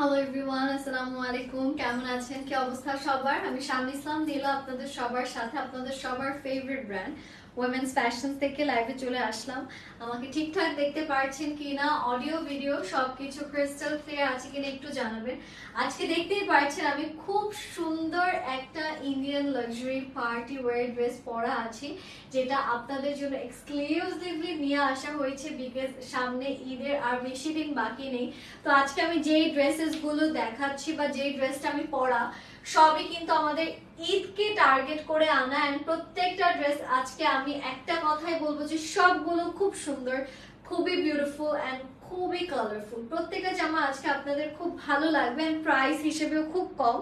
Hello everyone আসসালামু আলাইকুম কেমন আছেন? কি অবস্থা সবার? আমি শামি ইসলাম, দিলা আপনাদের সবার সাথে, আপনাদের সবার ফেভারিট ব্র্যান্ড ওমেন্স ফ্যাশন থেকে লাইভে চলে আসলাম। আমাকে ঠিকঠাক দেখতে পারছেন কিনা অডিও ভিডিও সবকিছু ক্রিস্টাল ক্লিয়ার আছে কিনা একটু জানাবেন। আজকে দেখতেই পারছেন আমি খুব সুন্দর একটা Indian luxury party wear dress পরা আছি, যেটা আপনাদের জন্য এক্সক্লুসিভলি নিয়ে আসা হয়েছে বিকজ সামনে ঈদের আর বেশি দিন বাকি নেই। তো আজকে আমি যেই ড্রেসেসগুলো দেখাচ্ছি বা যেই ড্রেসটা আমি পরা সবই কিন্তু আমাদের ঈদকে টার্গেট করে আনা এন্ড প্রত্যেকটা ড্রেস আজকে আমি একটা কথাই বলব যে সবগুলো খুব সুন্দর, খুবই বিউটিফুল এন্ড খুবই কালারফুল প্রত্যেকটা জামা আজকে আপনাদের খুব ভালো লাগবে এন্ড প্রাইস হিসেবেও খুব কম।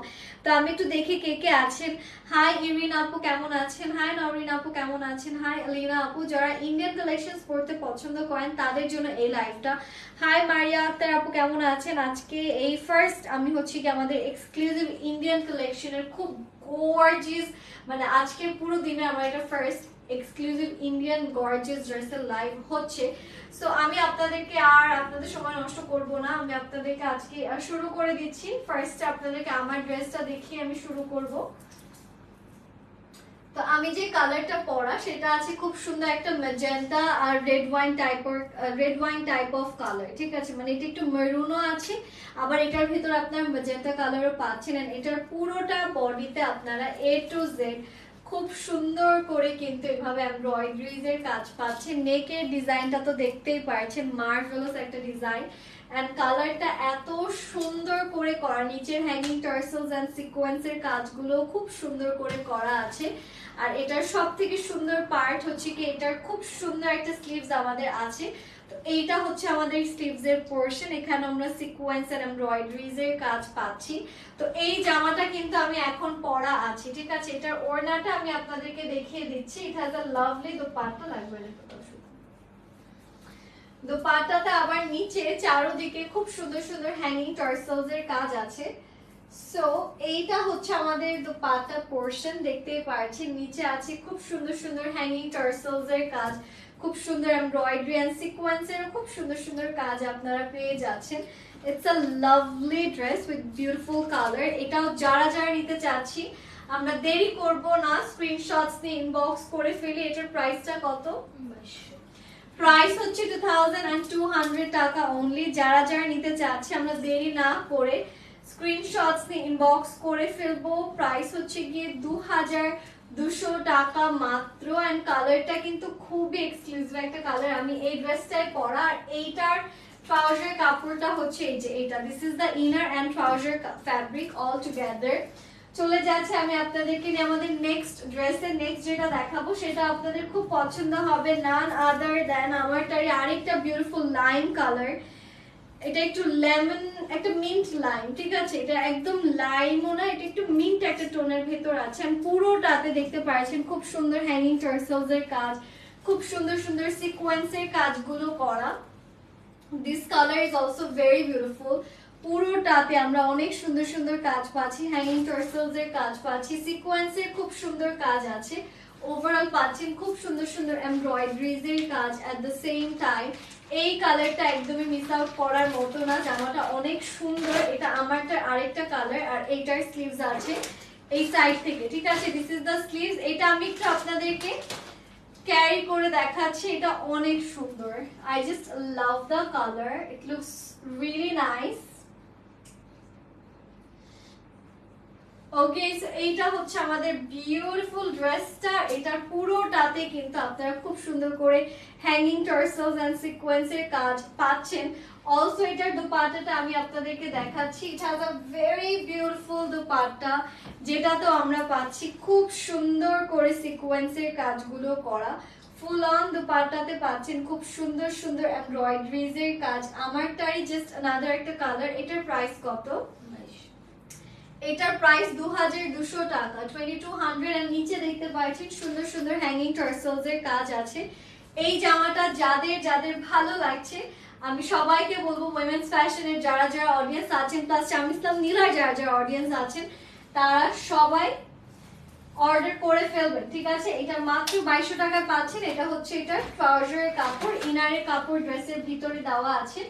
তো আমি একটু দেখি কে কে আছেন। হাই ইরিন আপু কেমন আছেন? হাই নরিন আপু কেমন আছেন? হাই আলিনা আপু, যারা ইন্ডিয়ান কালেকশন পড়তে পছন্দ করেন, তাদের জন্য এই লাইভটা হাই মারিয়া আক্তার আপু কেমন আছেন? আজকে এই ফার্স্ট আমি হচ্ছে কি আমাদের এক্সক্লুসিভ ইন্ডিয়ান কালেকশনের খুব গর্জিয়াস মানে আজকে পুরো দিনে আমার এটা ফার্স্ট এক্সক্লুসিভ ইন্ডিয়ান গর্জিয়াস ড্রেসের লাইভ হচ্ছে। সো আমি আপনাদেরকে আর আপনাদের সময় নষ্ট করব না। আমি আপনাদেরকে আজকে শুরু করে দিচ্ছি। ফার্স্টে আপনাদেরকে আমার ড্রেসটা দেখিয়ে আমি শুরু করব। তো আমি যে কালারটা পরা, সেটা আছে খুব সুন্দর একটা ম্যাজেন্টা আর রেড ওয়াইন টাইপের red wine type of colour ঠিক আছে? মানে এটা একটু মেরুনও আছে। আবার এটার ভিতর আপনার ম্যাজেন্টা কালারও পাচ্ছেন। এটার পুরোটা বডিতে আপনারা এ টু জেড খুব সুন্দর করে কিন্তু এভাবে এমব্রয়ডারিজ এর কাজ পাচ্ছেন নেকের ডিজাইনটা তো দেখতেই পারছেন মার্ভেলাস একটা ডিজাইন এন্ড কালারটা এত সুন্দর করে করা, নিচের হ্যাঙ্গিং টার্সেলস এন্ড সিকোয়েন্সের কাজগুলো খুব সুন্দর করে করা আছে। আর এটার সব থেকে সুন্দর পার্ট হচ্ছে কি, এটার খুব সুন্দর একটা স্লিভস আমাদের আছে। এইটা হচ্ছে আমাদের স্লিভস এর পোর্শন এখানে আমরা সিকোয়েন্স এন্ড এমব্রয়ডারিজ এর কাজ পাচ্ছি। তো এই জামাটা কিন্তু আমি এখন পরা আছি, ঠিক আছে? এটার ওড়নাটা আমি আপনাদেরকে দেখিয়ে দিচ্ছি। It has a lovely dupatta লাগবে না দোপাট্টাতে আবার নিচে চারোদিকে খুব সুন্দর সুন্দর হ্যাঙ্গিং টার্সেলস এর কাজ আছে। সো এইটা হচ্ছে আমাদের দোপাট্টা পোর্শন দেখতেই পাচ্ছেন নিচে আছে খুব সুন্দর সুন্দর হ্যাঙ্গিং টার্সেলস এর কাজ। খুব সুন্দর এমব্রয়ডারি এন্ড সিকোয়েন্স এর খুব সুন্দর সুন্দর কাজ আপনারা পেয়ে যাচ্ছেন। It's a lovely dress with beautiful colour এটাও যারা যারা নিতে চাচ্ছি, আমরা দেরি করব না। স্ক্রিনশটস দিয়ে ইনবক্স করে ফেলি। এটার প্রাইসটা কত? প্রাইস হচ্ছে two thousand and two hundred taka only যারা যারা নিতে চাচ্ছে, আমরা দেরি না করে স্ক্রিনশটস দিয়ে ইনবক্স করে ফেলব। প্রাইস হচ্ছে গিয়ে দু হাজার দুশো টাকা মাত্র। অ্যান্ড কালারটা কিন্তু খুবই এক্সক্লুসিভ একটা কালার আমি এই ড্রেসটাই পরা আর এইটার ট্রাউজার কাপড়টা হচ্ছে এই যে এটা this is the inner and trouser fabric all together চলে যাচ্ছে, আমি আপনাদেরকে নিয়ে আমাদের নেক্সট ড্রেসের নেক্সট যেটা দেখাবো, সেটা আপনাদের খুব পছন্দ হবে। নান আদার দেন আমারটারই আরেকটা বিউটিফুল লাইম কালার এটা একটু লেমন, একটা মিন্ট লাইম ঠিক আছে? এটা একদম লাইমও না, এটা একটু মিন্ট একটা টোনের ভেতর আছে। আর পুরোটাতে দেখতে পাচ্ছেন খুব সুন্দর হ্যাঙ্গিং টার্সেলস এর কাজ, খুব সুন্দর সুন্দর সিকোয়েন্সের কাজগুলো করা। This colour is also very beautiful পুরোটাতে আমরা অনেক সুন্দর সুন্দর কাজ পাচ্ছি হ্যাঙ্গিং টার্সেলস এর কাজ পাচ্ছি সিকোয়েন্সের খুব সুন্দর কাজ আছে। ওভারঅল পাচ্ছেন খুব সুন্দর সুন্দর এমব্রয়ডারিজ এর কাজ এট দ্য সেম টাইম এই কালারটা একদমই মিস আউট করার মতো না। জামাটা অনেক সুন্দর। এটা আমারটা আরেকটা কালার আর এইটার স্লিভস আছে এই সাইড থেকে, ঠিক আছে? দিস ইজ দ্য স্লিভস এটা আমি একটু আপনাদেরকে ক্যারি করে দেখাচ্ছি। এটা অনেক সুন্দর। I just love the colour it looks really nice okay এইটা হচ্ছে আমাদের বিউটিফুল ড্রেসটা এটার পুরোটাতে কিন্তু আপনারা খুব সুন্দর করে হ্যাঙ্গিং টার্সেলস এন্ড সিকোয়েন্সের কাজ পাচ্ছেন। অলসো এটার দুপাট্টাটা আমি আপনাদেরকে দেখাচ্ছি। Has a very beautiful dupatta যেটা তো আমরা পাচ্ছি খুব সুন্দর করে সিকোয়েন্সের কাজগুলো করা। ফুল অন দুপাট্টাতে পাচ্ছেন খুব সুন্দর সুন্দর এমব্রয়ডারিজ এর কাজ। আমারটারই জাস্ট আনাদার একটা কালার এটার প্রাইস কত? এটার প্রাইস দু টাকা। টোয়েন্টি টু হান্ড্রেড নিচে দেখতে পাচ্ছেন সুন্দর সুন্দর হ্যাঙ্গিং টার্সেলস এর কাজ আছে। এই জামাটা যাদের যাদের ভালো লাগছে, আমি সবাইকে বলব উইমেন্স ফ্যাশনের যারা যারা অডিয়েন্স আছেন প্লাস শাম ইসলাম নীলার যারা যারা অডিয়েন্স আছেন, তারা সবাই অর্ডার করে ফেলবেন, ঠিক আছে? এটা মাত্র বাইশশো টাকায় পাচ্ছেন, এটা হচ্ছে এটা ট্রাউজারের কাপড় ইনারের কাপড় ড্রেসের ভিতরে দেওয়া আছে।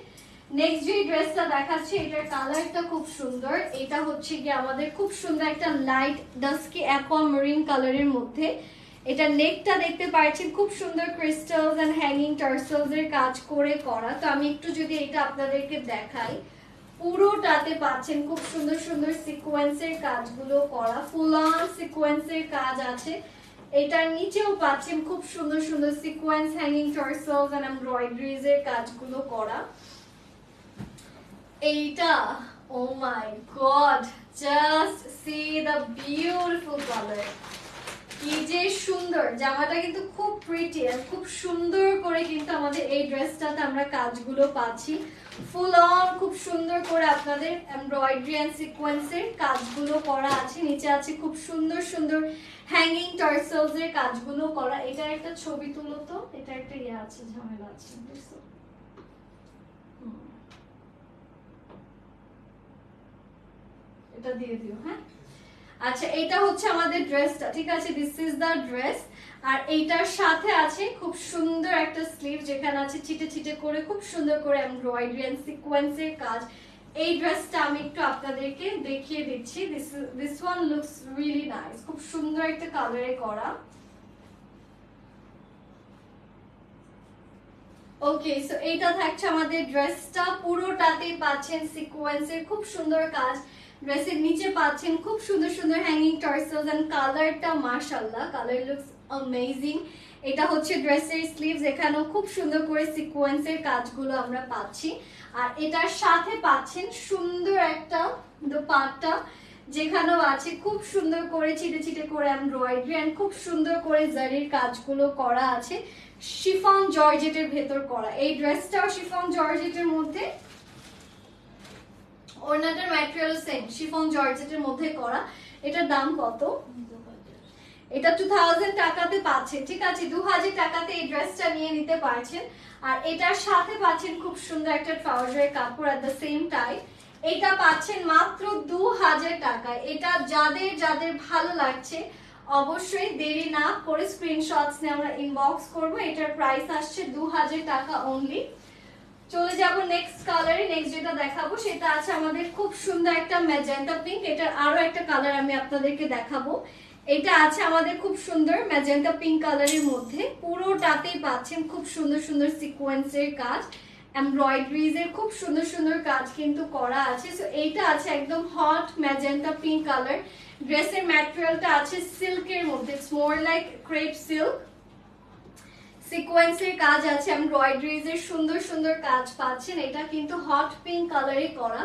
নেক্সট যে ড্রেসটা দেখাচ্ছি, এটার কালারটা খুব সুন্দর। এটা হচ্ছে কি আমাদের খুব সুন্দর একটা লাইট ডাস্কি অ্যাকোয়া মেরিন কালারের মধ্যে। এটা নেকটা দেখতে পাচ্ছেন, খুব সুন্দর ক্রিস্টালস এন্ড হ্যাঙ্গিং টার্সেলস এর কাজ করে করা। তো আমি একটু যদি এটা আপনাদেরকে দেখাই, পুরোটাতে পাচ্ছেন খুব সুন্দর সুন্দর সিকোয়েন্সের কাজগুলো করা। ফুল অন সিকোয়েন্সের কাজ আছে। এটার নিচেও পাচ্ছেন খুব সুন্দর সুন্দর sequence hanging tassels and embroideries এর কাজগুলো করা। এইটা ও my god just see the beautiful colour কি যে সুন্দর, জামাটা কিন্তু খুব প্রিটি আর খুব সুন্দর করে কিন্তু আমাদের এই ড্রেসটাতে আমরা কাজগুলো পাচ্ছি। ফুল অন খুব সুন্দর করে আপনাদের এমব্রয়ডারি অ্যান্ড সিকোয়েন্সের কাজগুলো করা আছে। নিচে আছে খুব সুন্দর সুন্দর হ্যাঙ্গিং টার্সেলস এর কাজগুলো করা। এটা একটা ছবি তুলো তো, এটা একটা ইয়ে আছে, ঝামেলা আছে এটা দিয়ে দিও হ্যাঁ? আচ্ছা এটা হচ্ছে আমাদের ড্রেসটা, ঠিক আছে? দিস ইজ দা ড্রেস আর এইটার সাথে আছে খুব সুন্দর একটা স্লিভ যেখানে আছে ছিটে ছিটে করে, খুব সুন্দর করে এমব্রয়ডারি এন্ড সিকোয়েন্সের কাজ। এই ড্রেসটা আমি একটু আপনাদেরকে দেখিয়ে দিচ্ছি। This this one looks really nice খুব সুন্দর একটা কালারে করা। ওকে সো এইটা থাকছে আমাদের ড্রেসটা পুরোটাতেই পাচ্ছেন সিকোয়েন্সের খুব সুন্দর কাজ। ড্রেসের নিচে পাচ্ছেন খুব সুন্দর সুন্দর হ্যাঙ্গিং টার্সেলস এন্ড কালারটা মাশাআল্লাহ। কালার লুকস অ্যামেজিং এটা হচ্ছে ড্রেসের স্লিভস এখানেও খুব সুন্দর করে সিকোয়েন্সের কাজগুলো আমরা পাচ্ছি। আর এটার সাথে পাচ্ছেন সুন্দর একটা দোপাট্টা, যেখানেও আছে খুব সুন্দর করে ছিটে ছিটে করে এমব্রয়ডারি এন্ড খুব সুন্দর করে জারির কাজগুলো করা আছে। শিফন জর্জেটের ভেতর করা। এই ড্রেসটাও শিফন জর্জেটের মধ্যে ওড়নাটার ম্যাটেরিয়াল সেম শিফন জর্জেটের মধ্যে করা। এটার দাম কত? এটা টু থাউজেন্ড টাকাতে পাচ্ছেন, ঠিক আছে? দু হাজার টাকাতে এই ড্রেসটা নিয়ে নিতে পারছেন। আর এটার সাথে পাচ্ছেন খুব সুন্দর একটা ট্রাউজারের কাপড় অ্যাট দ্য সেম টাইম এটা পাচ্ছেন মাত্র দু হাজার টাকায়। এটা যাদের যাদের ভালো লাগছে, অবশ্যই দেরি না করে স্ক্রিনশটস নিয়ে আমরা ইনবক্স করব। এটার প্রাইস আসছে দু হাজার টাকা অনলি চলে যাব নেক্সট কালারে নেক্সট যেটা দেখাবো সেটা আছে আমাদের খুব সুন্দর একটা ম্যাজেন্টা পিঙ্ক এটার আরও একটা কালার আমি আপনাদেরকে দেখাবো। এটা আছে আমাদের খুব সুন্দর ম্যাজেন্টা পিঙ্ক কালারের মধ্যে। পুরোটাতেই পাচ্ছেন খুব সুন্দর সুন্দর সিকোয়েন্সের কাজ। এমব্রয়ডারিজ এর খুব সুন্দর সুন্দর কাজ কিন্তু করা আছে। সো এইটা আছে একদম হট ম্যাজেন্টা পিঙ্ক কালার ড্রেসের ম্যাটেরিয়ালটা আছে সিল্কের মধ্যে। It's more like crepe silk সিকোয়েন্সের কাজ আছে এমব্রয়ডারিজ এর সুন্দর সুন্দর কাজ পাচ্ছেন। এটা কিন্তু হট পিঙ্ক কালারে করা।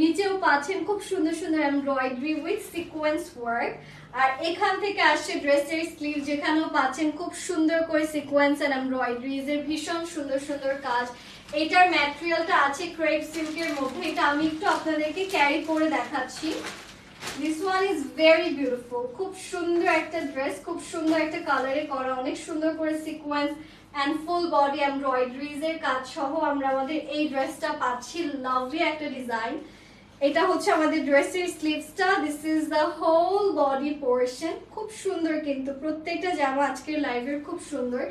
নিচেও পাচ্ছেন খুব সুন্দর সুন্দর এমব্রয়ডারি উইথ সিকোয়েন্স ওয়ার্ক আর এখান থেকে আসছে ড্রেসের স্লিভ যেখানেও পাচ্ছেন খুব সুন্দর করে সিকোয়েন্স এন্ড এমব্রয়ডারিজ এর ভীষণ সুন্দর সুন্দর কাজ। এটার ম্যাটেরিয়ালটা আছে ক্রেপ সিল্কের মধ্যে। এটা আমি একটু আপনাদেরকে ক্যারি করে দেখাচ্ছি। This one is very beautiful খুব সুন্দর একটা ড্রেস খুব সুন্দর একটা কালারে করা, অনেক সুন্দর করে sequence and full body embroideries এর কাজ সহ আমরা আমাদের এই ড্রেসটা পাচ্ছি। লাভলি একটা ডিজাইন এটা হচ্ছে আমাদের ড্রেসের স্লিভসটা this is the whole body portion খুব সুন্দর কিন্তু, প্রত্যেকটা জামা আজকের লাইভের খুব সুন্দর।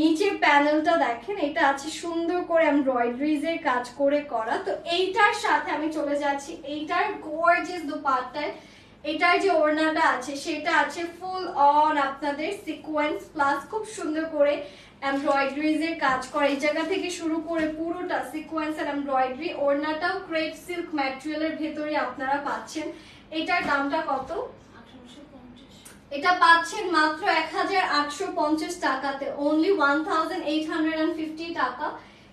নিচের প্যানেলটা দেখেন, এটা আছে সুন্দর করে এমব্রয়ডারিজ এর কাজ করে করা। তো এইটার সাথে আমি চলে যাচ্ছি। এইটার গোর্জিয়াস দোপাট্টায়। এটার যে ওড়নাটা আছে, সেটা আছে ফুল অন আপনাদের সিকোয়েন্স প্লাস খুব সুন্দর করে এমব্রয়ডারিজ এর কাজ করা। এই জায়গা থেকে শুরু করে পুরোটা সিকোয়েন্স আর এমব্রয়ডারি ওড়নাটাও ক্রেপ সিল্ক ম্যাটেরিয়ালের ভেতরে আপনারা পাচ্ছেন। এটার দামটা কত? এটা পাচ্ছেন মাত্র এক হাজার আটশো পঞ্চাশ টাকাতে। Only one thousand eight hundred and fifty টাকা।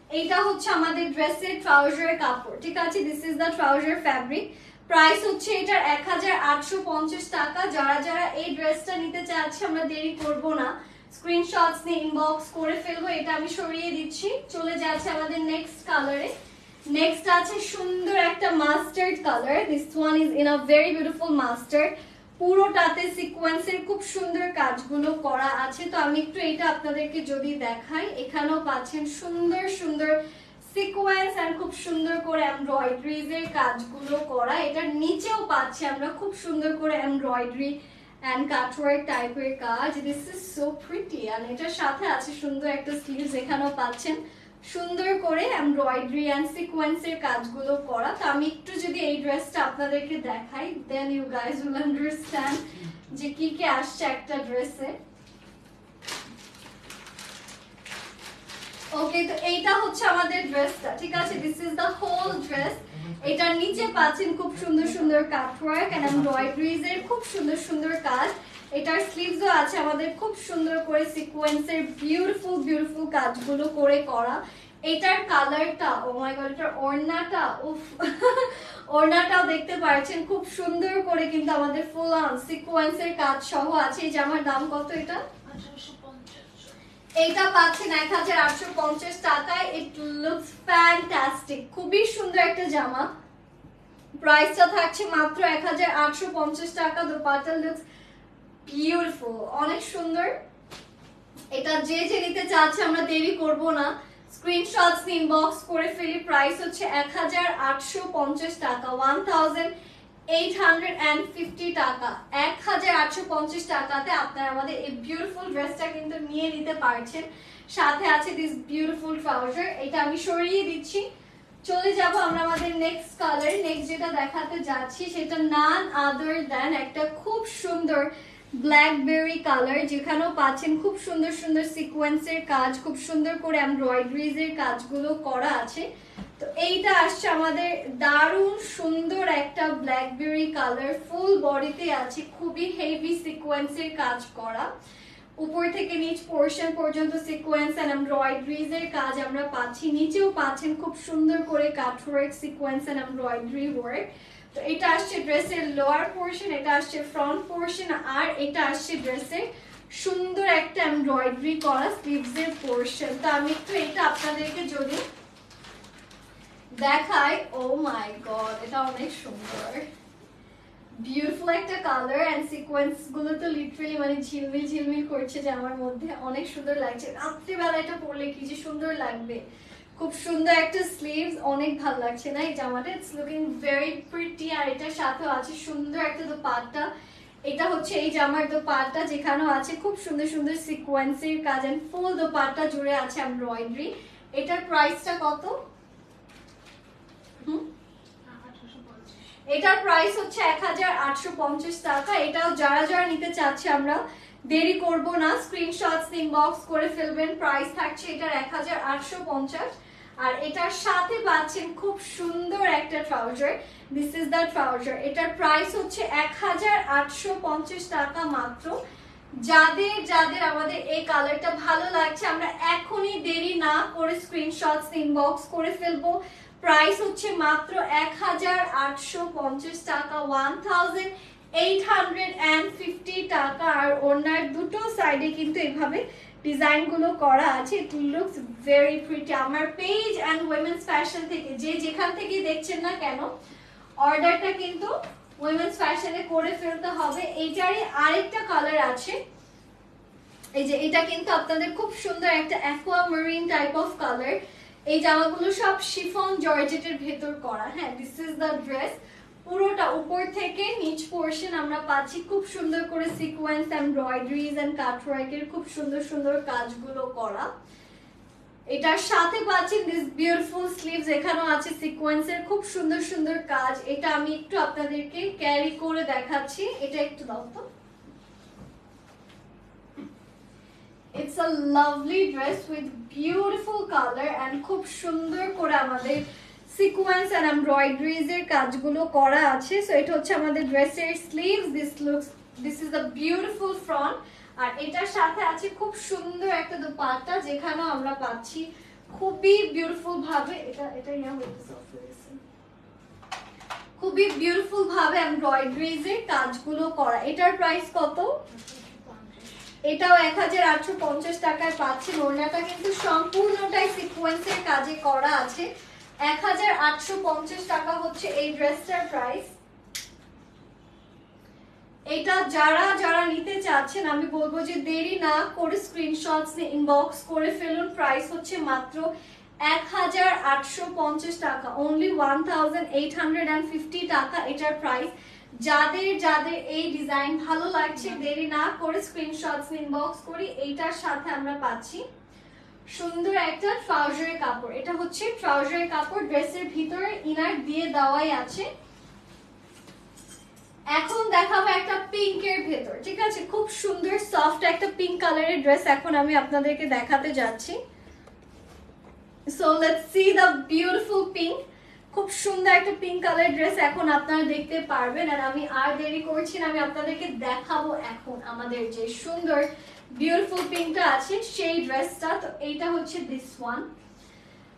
এটা হচ্ছে আমাদের ড্রেসের ট্রাউজারের কাপড় ঠিক আছে? This is the trouser fabric price হচ্ছে এটার এক হাজার আটশো পঞ্চাশ টাকা। যারা যারা এই ড্রেসটা নিতে চাচ্ছে আমরা দেরি করব না। স্ক্রিনশটস নিয়ে ইনবক্স করে ফেলব, এটা আমি সরিয়ে দিচ্ছি। চলে যাচ্ছে আমাদের নেক্সট কালারে নেক্সট আছে সুন্দর একটা mustard colour this one is in a very beautiful mustard পুরোটাতে সিকোয়েন্সের খুব সুন্দর কাজগুলো করা আছে। তো আমি একটু এটা আপনাদেরকে যদি দেখাই, এখানেও পাচ্ছেন সুন্দর সুন্দর সিকোয়েন্স এন্ড খুব সুন্দর করে এমব্রয়ডারিজ এর কাজগুলো করা। এটার নিচেও পাচ্ছি আমরা, খুব সুন্দর করে এমব্রয়ডারি অ্যান্ড কাটওয়ার্ক টাইপের কাজ দিস ইজ সো প্রিটি আর এটার সাথে আছে সুন্দর একটা স্লিভস এখানেও পাচ্ছেন। সুন্দর করে এমব্রয়ডারি অ্যান্ড সিকোয়েন্সের কাজগুলো করা। তো আমি একটু যদি এই ড্রেসটা আপনাদেরকে দেখাই then you guys will understand যে কি কি আসছে একটা ড্রেসে ওকে তো এইটা হচ্ছে আমাদের ড্রেসটা ঠিক আছে? This is the whole dress এটার নিচে পাচ্ছেন খুব সুন্দর সুন্দর কাটওয়ার্ক এন্ড এমব্রয়ডারিজ এর খুব সুন্দর সুন্দর কাজ। এটার স্লিভসও আছে আমাদের খুব সুন্দর করে সিকোয়েন্সের বিউটিফুল বিউটিফুল কাজগুলো করে করা। এটার কালারটা ও মাই গড এটার ওড়নাটা, উফ। ওড়নাটাও দেখতে পাচ্ছেন, খুব সুন্দর করে কিন্তু আমাদের ফুল অন সিকোয়েন্সের কাজ সহ আছে। এই জামার দাম কত এটা? এইটা পাচ্ছেন এক হাজার আটশো পঞ্চাশ টাকায়। ইট লুকস ফ্যান্টাস্টিক খুবই সুন্দর একটা জামা। প্রাইসটা থাকছে মাত্র এক হাজার আটশো পঞ্চাশ টাকা। দোপাটা লুকস বিউটিফুল অনেক সুন্দর। এটা যে যে নিতে চাচ্ছে, আমরা দেরি করব না। স্ক্রিনশটস ইনবক্স করে ফেলি। প্রাইস হচ্ছে এক হাজার আটশো পঞ্চাশ টাকা। One thousand eight hundred and fifty টাকা। এক হাজার আটশো পঞ্চাশ টাকাতে আপনারা আমাদের এই বিউটিফুল ড্রেসটা কিন্তু নিয়ে নিতে পারছেন। সাথে আছে দিস বিউটিফুল এটা আমি সরিয়ে দিচ্ছি। চলে আমরা আমাদের নেক্সট কালার নেক্সট যেটা দেখাতে যাচ্ছি, সেটা নান আদার দেন একটা খুব সুন্দর ব্ল্যাকবেরি কালার যেখানেও পাচ্ছেন খুব সুন্দর সুন্দর সিকোয়েন্সের কাজ, খুব সুন্দর করে এমব্রয়ডারিজ এর কাজগুলো করা আছে। তো এইটা আসছে আমাদের দারুণ সুন্দর একটা ব্ল্যাকবেরি কালার ফুল বডিতে আছে, খুবই হেভি সিকোয়েন্সের কাজ করা। উপর থেকে নিচ পোর্শন পর্যন্ত সিকোয়েন্স এন্ড এমব্রয়ডারিজ এর কাজ আমরা পাচ্ছি। নিচেও পাচ্ছেন খুব সুন্দর করে cutwork sequence and embroidery work তো এটা আসছে ড্রেসের লোয়ার পোর্শন এটা আসছে ফ্রন্ট পোর্শন আর এটা আসছে ড্রেসের সুন্দর একটা এমব্রয়ডারি করা স্লিভস এর পোর্শন তো আমি একটু এটা আপনাদেরকে যদি দেখাই ও মাই গড এটা অনেক সুন্দর। বিউটিফুল একটা কালার এন্ড সিকোয়েন্সগুলো তো লিটারালি মানে ঝিলমিল ঝিলমিল করছে যে আমার মধ্যে। অনেক সুন্দর লাগছে। রাত্রিবেলা এটা পরলে কি যে সুন্দর লাগবে। খুব সুন্দর একটা স্লিভস অনেক ভালো লাগছে না এই জামাটা? ইটস লুকিং ভেরি প্রিটি আর এটার সাথেও আছে সুন্দর একটা দোপাট্টা। এটা হচ্ছে এই জামার দোপাট্টা যেখানেও আছে খুব সুন্দর সুন্দর সিকোয়েন্সের কাজ এন্ড ফুল দোপাট্টা জুড়ে আছে এমব্রয়ডারি এটার প্রাইসটা কত? হুম? এটার প্রাইস হচ্ছে এক হাজার আটশো পঞ্চাশ টাকা। এটাও যারা যারা নিতে চাচ্ছে আমরা দেরি করব না। স্ক্রিনশটস ইনবক্স করে ফেলবেন। প্রাইস থাকছে এটার এক হাজার আটশো পঞ্চাশ। আর এটার সাথে পাচ্ছেন খুব সুন্দর একটা trouser this is the trouser এটার প্রাইস হচ্ছে এক হাজার আটশো পঞ্চাশ টাকা মাত্র। যাদের যাদের আমাদের এই কালারটা ভালো লাগছে, আমরা এখনই দেরি না করে স্ক্রিনশটস ইনবক্স করে ফেলব। প্রাইস হচ্ছে মাত্র এক হাজার আটশো পঞ্চাশ টাকা ওয়ান টাকা। আর ওনার দুটো সাইডে কিন্তু এভাবে ডিজাইনগুলো করা আছে ইট লুকস ভেরি প্রিটি আমার পেজ অ্যান্ড উইমেন্স ফ্যাশন থেকে, যে যেখান থেকে দেখছেন না কেন অর্ডারটা কিন্তু উইমেন্স ফ্যাশনে করে ফেলতে হবে। এইটারই আরেকটা কালার আছে। এই যে এটা কিন্তু আপনাদের খুব সুন্দর একটা aquamarine type of colour এই জামাগুলো সব শিফন জর্জেটের ভেতর করা। হ্যাঁ দিস ইজ দ্য ড্রেস পুরোটা উপর থেকে নিচ পোর্শন আমরা পাচ্ছি খুব সুন্দর করে সিকোয়েন্স এমব্রয়ডারিজ এন্ড কাটওয়ার্কের খুব সুন্দর সুন্দর কাজগুলো করা। এটার সাথে পাচ্ছেন দিস বিউটিফুল স্লিভস এখানেও আছে সিকোয়েন্সের খুব সুন্দর সুন্দর কাজ। এটা আমি একটু আপনাদেরকে ক্যারি করে দেখাচ্ছি। এটা একটু দাও তো। It's a lovely dress with beautiful colour and খুব সুন্দর করে আমাদের সিকোয়েন্স অ্যান্ড এমব্রয়ডারিজ এর কাজগুলো করা আছে। সো এটা হচ্ছে আমাদের ড্রেসের sleeves this looks this is a beautiful front আর এটার সাথে আছে খুব সুন্দর একটা দোপাট্টা, যেখানেও আমরা পাচ্ছি খুবই বিউটিফুল ভাবে। এটা এটা ইয়া গেছে। খুবই বিউটিফুল ভাবে এমব্রয়ডারিজ এর কাজগুলো করা। এটার প্রাইস কত? এটাও এক হাজার আটশো পঞ্চাশ টাকায় পাচ্ছেন। ওড়নাটা কিন্তু সম্পূর্ণটাই সিকোয়েন্সের কাজে করা আছে। এক হাজার আটশো পঞ্চাশ টাকা হচ্ছে এই ড্রেসটার প্রাইস এটা যারা যারা নিতে চাচ্ছেন আমি বলব যে দেরি না করে স্ক্রিনশটস ইনবক্স করে ফেলুন। প্রাইস হচ্ছে মাত্র এক হাজার আটশো পঞ্চাশ টাকা। Only one thousand eight hundred and fifty টাকা এটার প্রাইস যাদের যাদের এই ডিজাইন ভালো লাগছে দেরি না করে স্ক্রিনশটস ইনবক্স করি এইটার সাথে আমরা পাচ্ছি। সুন্দর একটা ট্রাউজারের কাপড়। এটা হচ্ছে ট্রাউজারের কাপড়, ড্রেসের ভিতরে ইনার দিয়ে দেওয়াই আছে। এখন দেখাবো একটা পিঙ্কের ভেতর, ঠিক আছে? খুব সুন্দর সফট একটা পিঙ্ক কালারের ড্রেস এখন আমি আপনাদেরকে দেখাতে যাচ্ছি। So let's see the beautiful pink খুব সুন্দর একটা পিঙ্ক কালার ড্রেস এখন আপনারা দেখতে পারবেন। আর আমি আর দেরি করছি না, আমি আপনাদেরকে দেখাবো এখন আমাদের যে সুন্দর বিউটিফুল পিঙ্কটা আছে, সেই ড্রেসটা তো এইটা হচ্ছে দিস ওয়ান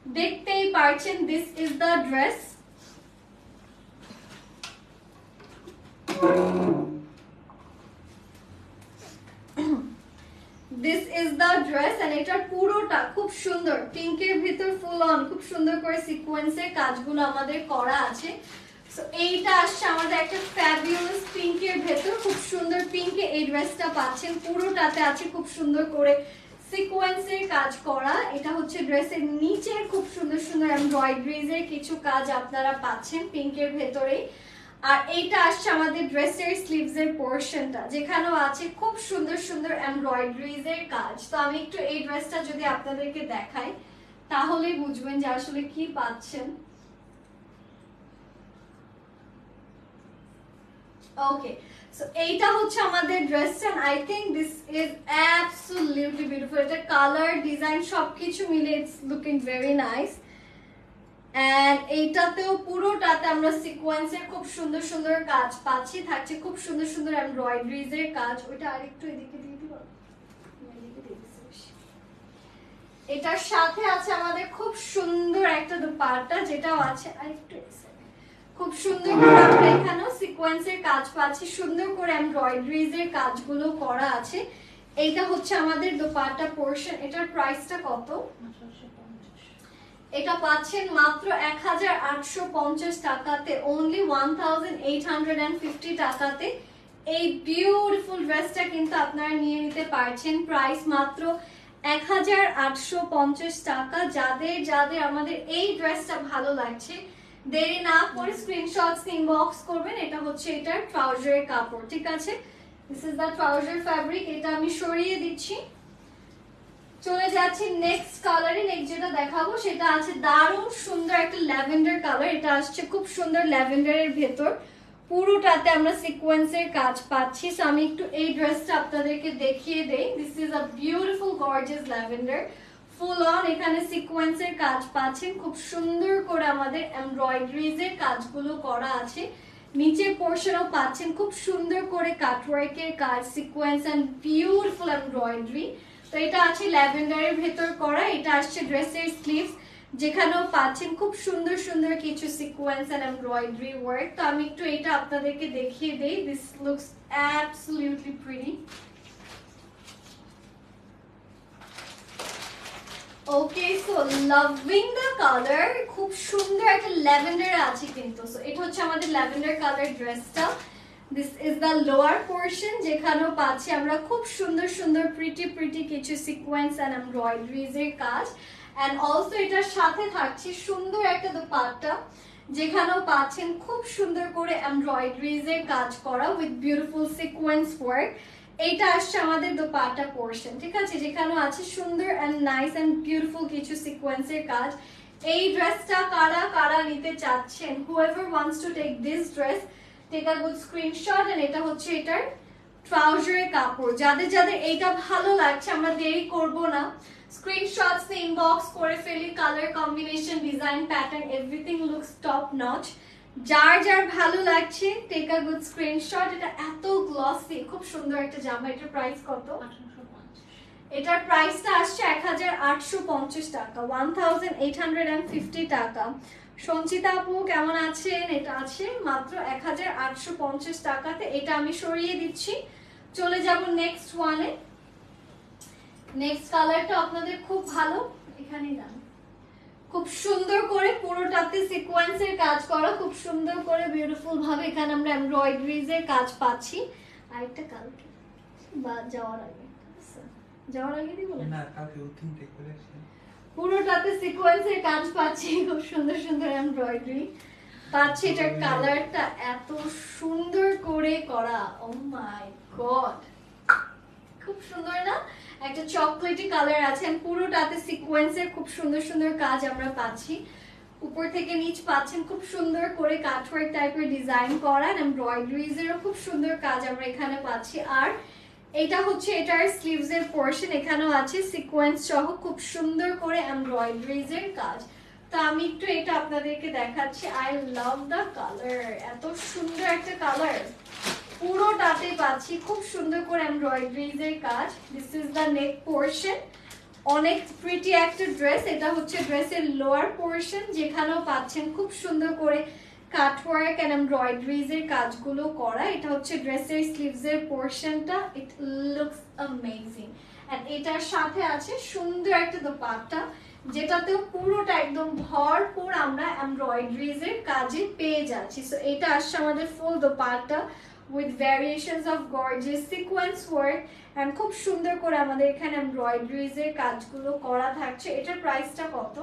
দেখতেই পারছেন this is the dress this is the dress and এটার পুরোটা খুব সুন্দর পিঙ্কের ভিতর ফুল অন খুব সুন্দর করে সিকোয়েন্সের কাজগুলো আমাদের করা আছে। সো এইটা আসছে আমাদের একটা ফ্যাবিউলাস পিঙ্কের ভেতর। খুব সুন্দর পিঙ্কে এই ড্রেসটা পাচ্ছেন। পুরোটাতে আছে খুব সুন্দর করে সিকোয়েন্সের কাজ করা। এটা হচ্ছে ড্রেসের নিচে খুব সুন্দর সুন্দর এমব্রয়ডারিজ কিছু কাজ আপনারা পাচ্ছেন পিঙ্কের ভেতরেই আর এইটা আসছে আমাদের ড্রেসের স্লিভস এর পোর্শনটা যেখানেও আছে খুব সুন্দর সুন্দর এমব্রয়ডারিজ কাজ। তো আমি একটু এই ড্রেসটা যদি আপনাদেরকে দেখাই, তাহলেই বুঝবেন যে আসলে কি পাচ্ছেন। ওকে সো এইটা হচ্ছে আমাদের ড্রেসটা I think this is absolutely beautiful এটা কালার ডিজাইন সবকিছু মিলে it's looking very nice and এইটাতেও পুরোটাতে আমরা সিকোয়েন্সের খুব সুন্দর সুন্দর কাজ পাচ্ছি, থাকছে খুব সুন্দর সুন্দর এমব্রয়ডারিজ এর কাজ। ওইটা আরেকটু এদিকে দিয়ে দিব। এটার সাথে আছে আমাদের খুব সুন্দর একটা দুপাট্টা, যেটাও আছে আরেকটু এই side এ। খুব সুন্দর করে আমরা এখানেও সিকোয়েন্সের কাজ পাচ্ছি, সুন্দর করে এমব্রয়ডারিজ এর কাজগুলো করা আছে। এইটা হচ্ছে আমাদের দোপাট্টা পোর্শন এটার প্রাইসটা কত? এটা পাচ্ছেন মাত্র এক হাজার আটশো পঞ্চাশ টাকাতে অনলি ওয়ান টাকাতে। এই বিউটিফুল ড্রেসটা কিন্তু আপনারা নিয়ে নিতে পারছেন প্রাইস মাত্র এক হাজার আটশো পঞ্চাশ টাকা। যাদের যাদের আমাদের এই ড্রেসটা ভালো লাগছে দেরি না করে স্ক্রিনশটস ইনবক্স করবেন, এটা হচ্ছে এটার ট্রাউজারের কাপড়, ঠিক আছে? This is the trouser fabric এটা আমি সরিয়ে দিচ্ছি। চলে যাচ্ছি নেক্সট কালারে নেক্সট যেটা দেখাবো, সেটা আছে দারুণ সুন্দর একটা ল্যাভেন্ডার কালার এটা আসছে খুব সুন্দর ল্যাভেন্ডারের ভেতর। পুরোটাতে আমরা সিকোয়েন্সের কাজ পাচ্ছি সো আমি একটু এই ড্রেসটা আপনাদেরকে দেখিয়ে দেই। This is a beautiful gorgeous lavender full on এখানে সিকোয়েন্সের কাজ পাচ্ছেন। খুব সুন্দর করে আমাদের এমব্রয়ডারিজ এর কাজগুলো করা আছে। নিচের পোর্শনও পাচ্ছেন। খুব সুন্দর করে কাটওয়ার্কের কাজ সিকোয়েন্স এন্ড বিউটিফুল এমব্রয়ডারি তো এটা আছে ল্যাভেন্ডারের ভেতর করা। এটা আসছে ড্রেসের স্লিভস যেখানেও পাচ্ছেন খুব সুন্দর সুন্দর কিছু সিকোয়েন্স এন্ড এমব্রয়ডারি ওয়ার্ক তো আমি একটু এটা আপনাদেরকে দেখিয়ে দেই। This looks absolutely pretty okay so loving the colour খুব সুন্দর একটা ল্যাভেন্ডার আছে কিন্তু। সো এটা হচ্ছে আমাদের ল্যাভেন্ডার কালার ড্রেসটা this is the lower portion যেখানেও পাচ্ছি আমরা খুব সুন্দর সুন্দর প্রিটি প্রিটি কিছু সিকোয়েন্স অ্যান্ড এমব্রয়ডারিজ এর কাজ। অ্যান্ড অলসো এটার সাথে থাকছে সুন্দর একটা দোপাট্টা, যেখানেও পাচ্ছেন খুব সুন্দর করে এমব্রয়ডারিজ এর কাজ করা উইথ বিউটিফুল সিকোয়েন্স ওয়ার্ক এইটা আসছে আমাদের দোপাট্টা পোর্শন ঠিক আছে? যেখানে আছে সুন্দর অ্যান্ড নাইস অ্যান্ড বিউটিফুল কিছু সিকোয়েন্সের কাজ। এই ড্রেসটা কারা কারা নিতে চাচ্ছেন? Whoever wants to take this dress take a good screenshot and এটা হচ্ছে এটার ট্রাউজারের কাপড়। যাদের যাদের এইটা ভালো লাগছে, আমরা দেরি করব না। স্ক্রিনশটস ইনবক্স করে ফেলি colour combination design pattern everything looks top notch যার যার ভালো লাগছে টেক আ গুড স্ক্রিনশট এটা এত গ্লসি খুব সুন্দর একটা জামা। এটার প্রাইস কত? এটার প্রাইসটা আসছে এক হাজার আটশো পঞ্চাশ টাকা one thousand eight hundred and fifty টাকা। সঞ্চিতা আপু কেমন আছেন? এটা আছে মাত্র এক হাজার আটশো পঞ্চাশ টাকাতে। এটা আমি সরিয়ে দিচ্ছি। চলে যাব নেক্সট ওয়ানে নেক্সট কালারটা আপনাদের খুব ভালো। এখানেই যান খুব সুন্দর করে পুরোটাতে সিকোয়েন্সের কাজ করা খুব সুন্দর করে বিউটিফুল ভাবে এখানে আমরা এমব্রয়ডারিজ এর কাজ পাচ্ছি। আরেকটা কালকে বা যাওয়ার আগে। আচ্ছা, যাওয়ার আগে দিব না? কালকে উঠিন। পুরোটাতে সিকোয়েন্সের কাজ পাচ্ছি খুব সুন্দর সুন্দর এমব্রয়ডারি পাচ্ছি এটার কালারটা এত সুন্দর করে করা ও মাই গড খুব সুন্দর না? একটা চকলেটি কালার আছে পুরোটাতে সিকোয়েন্সের খুব সুন্দর সুন্দর কাজ আমরা পাচ্ছি। উপর থেকে নিচ পাচ্ছেন খুব সুন্দর করে কাঠওয়ার্ক টাইপের ডিজাইন করা এমব্রয়ডারিজ এরও খুব সুন্দর কাজ আমরা এখানে পাচ্ছি। আর এটা হচ্ছে এটার স্লিভস এর পোর্শন এখানেও আছে সিকোয়েন্স সহ খুব সুন্দর করে এমব্রয়ডারিজ এর কাজ। তো আমি একটু এটা আপনাদেরকে দেখাচ্ছি। আই লাভ দ্য কালার এত সুন্দর একটা কালার পুরোটাতে পাচ্ছি খুব সুন্দর করে এমব্রয়ডারিজ এর কাজ। This is the neck portion অনেক প্রিটি একটা ড্রেস এটা হচ্ছে ড্রেসের লোয়ার পোর্শন যেখানেও পাচ্ছেন খুব সুন্দর করে কাটওয়ার্ক এন্ড এমব্রয়ডারিজ এর কাজগুলো করা। এটা হচ্ছে ড্রেসের স্লিভস এর পোর্শনটা ইট লুকস অ্যামেজিং এন্ড এটার সাথে আছে সুন্দর একটা দোপাট্টা, যেটাতেও পুরোটা একদম ভরপুর আমরা এমব্রয়ডারিজ এর কাজে পেয়ে যাচ্ছি। সো এটা আসছে আমাদের full dupatta. With variations of gorgeous sequence work and খুব সুন্দর করে আমাদের এখানে এমব্রয়ডারিজ এর কাজগুলো করা থাকছে। এটার প্রাইসটা কত?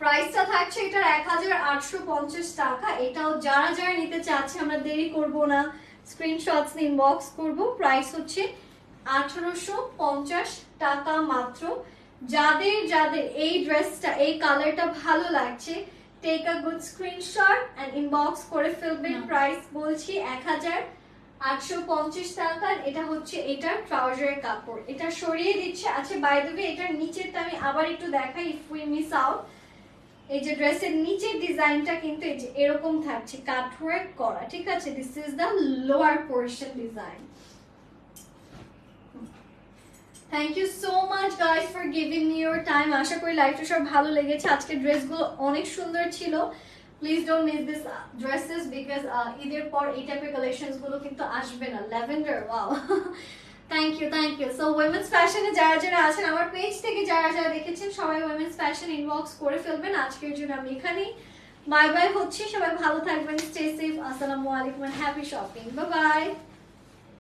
প্রাইসটা থাকছে এটার এক হাজার আটশো পঞ্চাশ টাকা। এটাও যারা যারা নিতে চাচ্ছে আমরা দেরি করব না। স্ক্রিনশটস ইনবক্স করব। প্রাইস হচ্ছে আঠারোশো পঞ্চাশ টাকা মাত্র। যাদের যাদের এই ড্রেসটা এই কালারটা ভালো লাগছে take a good screenshot and inbox করে ফেলবেন। প্রাইস বলছি এক হাজার আটশো পঞ্চাশ টাকা। এটা হচ্ছে এটার ট্রাউজারের কাপড়। এটা সরিয়ে দিচ্ছে। আচ্ছা বাই দ্য এটার নিচেরটা আমি আবার একটু দেখাই ইফ উই মিস আউট এই যে ড্রেসের নিচের ডিজাইনটা কিন্তু এই যে এরকম থাকছে কাটওয়ার্ক করা। ঠিক আছে? This is the lower portion design thank you so much guys for giving me your time আশা করি লাইফটা সব ভালো লেগেছে। আজকে ড্রেসগুলো অনেক সুন্দর ছিল। Please don't miss this dresses because ঈদের পর এই টাইপের কালেকশনসগুলো কিন্তু আসবে না। Lavender wow thank you thank you so women's ফ্যাশনে যারা যারা আছেন, আমার পেজ থেকে যারা যারা দেখেছেন, সবাই উইমেন্স ফ্যাশন ইনবক্স করে ফেলবেন। আজকের জন্য আমি এখানেই। বাই বাই হচ্ছি। সবাই ভালো থাকবেন। স্টে সেফ আসসালামু আলাইকুম হ্যাপি শপিং বাই বাই